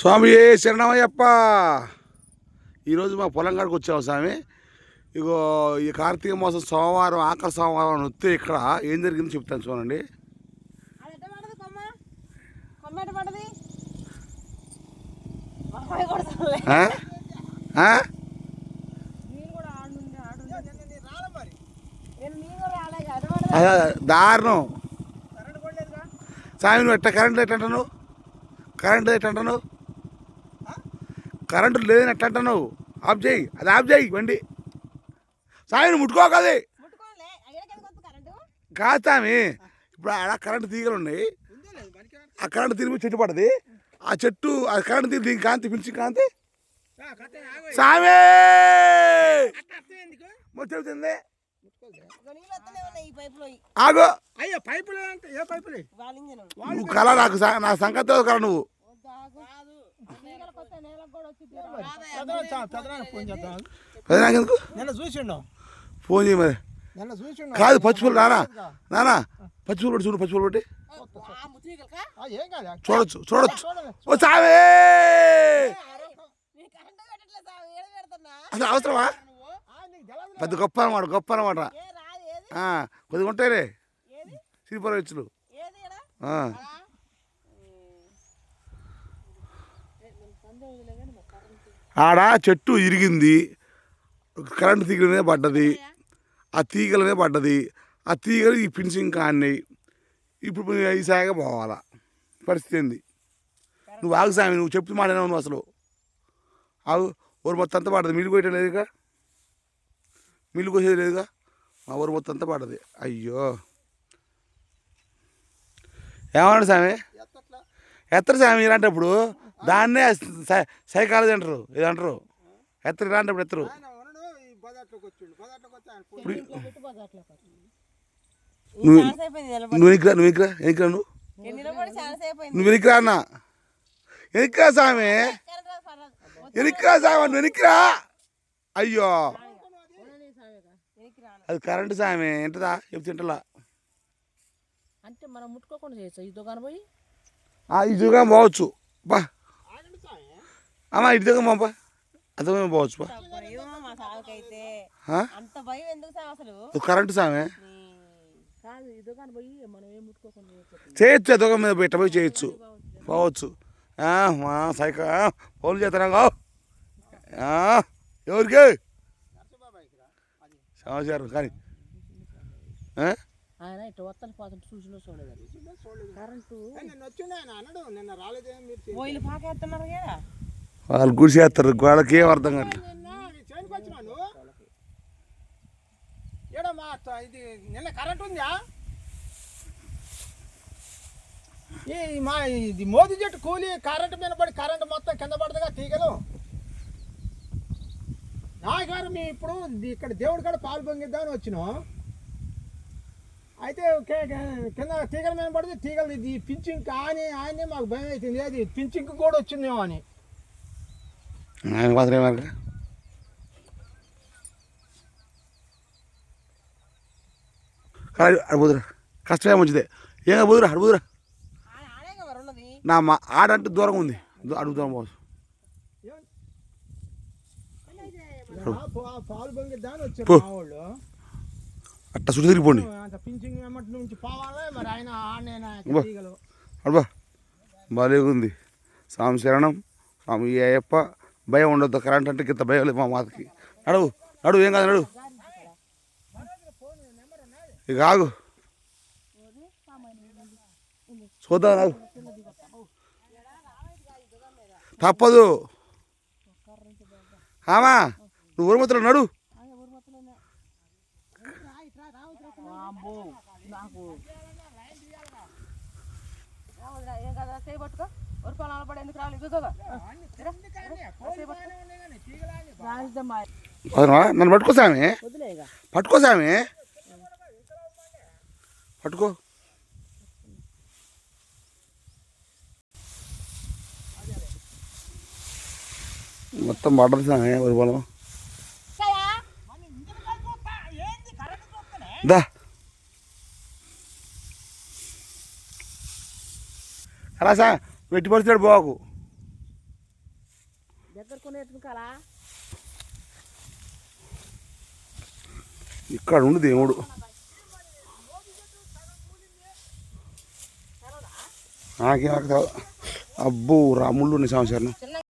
స్వామి ఏ శరణమయ్యప్ప. ఈరోజు మా పొలం కాడికి వచ్చాము స్వామి. ఇగో ఈ కార్తీక మాసం సోమవారం ఆఖరి సోమవారం అని వస్తే ఇక్కడ ఏం జరిగిందో చెప్తాను చూడండి. దారుణం. స్వామి నువ్వు ఎట్ట కరెంట్ ఎట్ట అంటున్నావు? కరెంట్ ఎట్ట అంటున్నావు? కరెంటు లేదని ఎట్ట అంటున్నావు? ఆఫ్ చేయి. అది ఆఫ్ చేయి బండి. నువ్వు ముట్టుకోకది కాదు స్వామి ఇప్పుడు ఆడ కరెంటు తీగలు ఉన్నాయి. ఆ కరెంటు తిరిగి చెట్టు పడది ఆ చెట్టు ఆ కరెంటు తీగ దీని కాంతి పిలిచి కాంతి? మొత్తం ఈ పైపులో. ఆగో. అయ్యో పైపులు అంటే ఏ పైపులు? వాళ్ళ ఇంజన్ నువ్వు కళ నాకు నా సంగతి కల నువ్వు పెద్దనాన్న ఫోన్ చేద్దాం పెద్ద నాకెందుకు? నిన్న చూసిండు? ఫోన్ చేయి మరి. నిన్న చూసిండు? కాదు పచ్చిపూలు నానా? నానా? పచ్చిపూలు పెట్టి చూడు పచ్చిపూలు పెట్టి. చూడొచ్చు చూడొచ్చు. ఓ పెడుతున్నా? అసలు అవసరమా? పెద్ద గొప్ప అనమాట గొప్ప అనమాట కొద్దిగా ఉంటాయిలే ఏది? శ్రీపురం వచ్చులు ఏది ఈడ? ఆ. ఆడ చెట్టు ఇరిగింది. కరెంటు తీగల మీద పడ్డది. ఆ తీగల మీద పడ్డది. ఆ తీగలు ఈ ఫినిషింగ్ కాన్నాయి. ఇప్పుడు ఈ సాగ పోవాలా? పరిస్థితి ఏంది? నువ్వు ఆగు సామి నువ్వు చెప్తూ మాట్లాడినావు నువ్వు అసలు. ఆగు ఊరు మొత్తం అంతా పడ్డది. మిల్లు కొట్టేది లేదుగా? మిల్లు కోసేది లేదుగా? మా ఊరు మొత్తం అంతా పడ్డది. అయ్యో. ఏమన్నాడు సామి? ఎత్తరు సామి ఇలాంటప్పుడు? దాన్నే సై- సైకాలజీ అంటారు. ఇది అంటారు ఎత్తరు. ఎత్తరు ఈ పెట్టు బజార్లో పెట్టు. నువ్వు- ఈ. నువ్వు ఎనికిరా నువ్వు ఎనికిరా ఎనికిరా నువ్వు. నువ్వు ఎనికిరా అన్న. రాదు, పర్లేదు. ఎనికిరా సామి నువ్వు ఎనికిరా అయ్యో. అది కరెంటు సామి. ఎంటదా చెప్తుంటలా అంటే మనం ముట్టుకోకుండా చేయొచ్చు. ఈ దుకాణం పోయి ఇదిగా పోవచ్చు. బా. భయం ఎందుకు సార్ అసలు? ఇది కరెంటు సామి? చేయొచ్చు. ఎదొక మీద పెట్ట పోయి చేయొచ్చు. పోవచ్చు. ఆ, మా సైక ఫోన్ చేస్తారా ఎవరికి? సమాచారం కానీ. ఆ? ఆయన ఇట్లా వత్తని పోతుంటే చూసినా చూడలేదు. కరెంటు. పోయిలు పాకేస్తున్నారు కదా. వాళ్ళు గుడి చేస్తారు. వాళ్ళకి ఏం అర్థం కాదు నిన్న ఇది నిన్న కరెంట్ ఉందా ఈ మా ఇది మోదీ చెట్టు కూలి కరెంట్ మీద పడి కరెంట్ మొత్తం కింద పడదుగా తీగలు. నాగారు మేము ఇప్పుడు ఇక్కడ దేవుడి కాడ పాలు పొంగిద్దామని వచ్చినాం అయితే కింద తీగల మీద పడితే తీగలు ఇది పింఛింగ్ కానీ ఆయనే మాకు భయం అవుతుంది అది పింఛింగ్ కూడా వచ్చిందేమో అని. ఆయన ఏమనక కానీ అడుగుదురా కష్టమే మంచిదే. ఏం అడుగుదురా మరి నా మా ఆడంటే దూరం ఉంది. దు- అడుగుతాం పోవచ్చు. అట్ట చుట్టూ తిరిగిపోండి మరి అడబా బాలేగుంది స్వామి శరణం స్వామి అయ్యప్ప భయం ఉండొద్దు కరెంట్ అంటే ఇంత భయం లేదు మా మాతకి నడువు నడువు ఏం కాదు నడువు ఇక ఆగు చూద్దాం నాకు తప్పదు ఆమా నువ్వు ఊరుమతులు నడు నాకు రాజమ్మా వదనవా? నన్ను పట్టుకో సామి పట్టుకో సామి పట్టుకో. మొత్తం పడ్డది సామి ఒక పొలం. దా. అలా సా వెట్టి పరిస్థితి పోకు దగ్గర కొని ఎత్తుకాలా ఇక్కడ ఉండి దేవుడు నాకేం అబ్బో రాముళ్ళు ఉన్నాయి సంవత్సరం